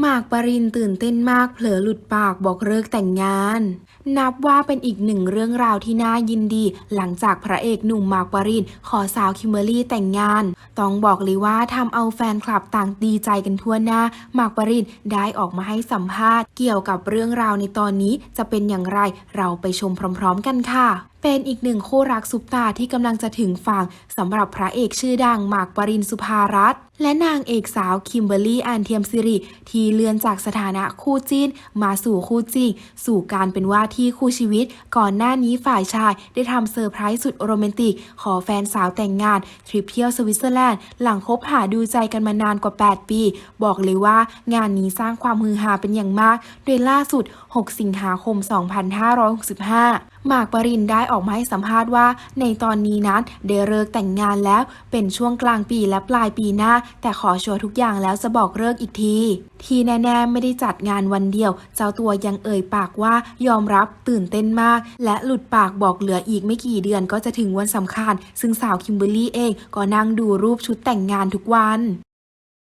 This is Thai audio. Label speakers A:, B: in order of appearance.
A: หมากปรินตื่นเต้นมากเผลอหลุดปากบอกเลิกแต่งงาน นับว่าเป็นอีกหนึ่งเรื่องราวที่น่ายินดี หลังจากพระเอกหนุ่มหมากปรินขอสาวคิมเบอรี่แต่งงาน ต้องบอกเลยว่าทำเอาแฟนคลับต่างดีใจกันทั่วหน้า หมากปรินได้ออกมาให้สัมภาษณ์ เกี่ยวกับเรื่องราวในตอนนี้จะเป็นอย่างไรเราไปชมพร้อม ๆ กันค่ะเป็นอีกหนึ่งคู่รักซุปตาที่กำลังจะถึงฝั่งสำหรับพระเอกชื่อดังหมากปรินสุภารัตน์และนางเอกสาวคิมเบอรรี่แอนเทียมซิริ ที่เลื่อนจากสถานะคู่จิ้น มาสู่คู่จริง สู่การเป็นว่าที่คู่ชีวิต ก่อนหน้านี้ฝ่ายชายได้ทำเซอร์ไพรส์สุดโรแมนติก ขอแฟนสาวแต่งงาน ทริปเที่ยวสวิตเซอร์แลนด์หลังคบหาดูใจกันมานานกว่า 8 ปี บอกเลยว่างานนี้สร้างความฮือฮาเป็นอย่างมาก โดยล่าสุด 6 สิงหาคม 2565 หมากปรินได้ออกมาให้สัมภาษณ์ว่า ในตอนนี้นั้นได้เลิกแต่งงานแล้ว เป็นช่วงกลางปีและปลายปีหน้า แต่ขอชัวร์ทุกอย่างแล้วจะบอกเลิกอีกที ที่แน่ ๆ ไม่ได้จัดงานวันเดียว เจ้าตัวยังเอ่ยปากว่ายอมรับตื่นเต้นมาก และหลุดปากบอกเหลืออีกไม่กี่เดือนก็จะถึงวันสำคัญ ซึ่งสาวคิมเบอร์รี่เองก็นั่งดูรูปชุดแต่งงานทุกวัน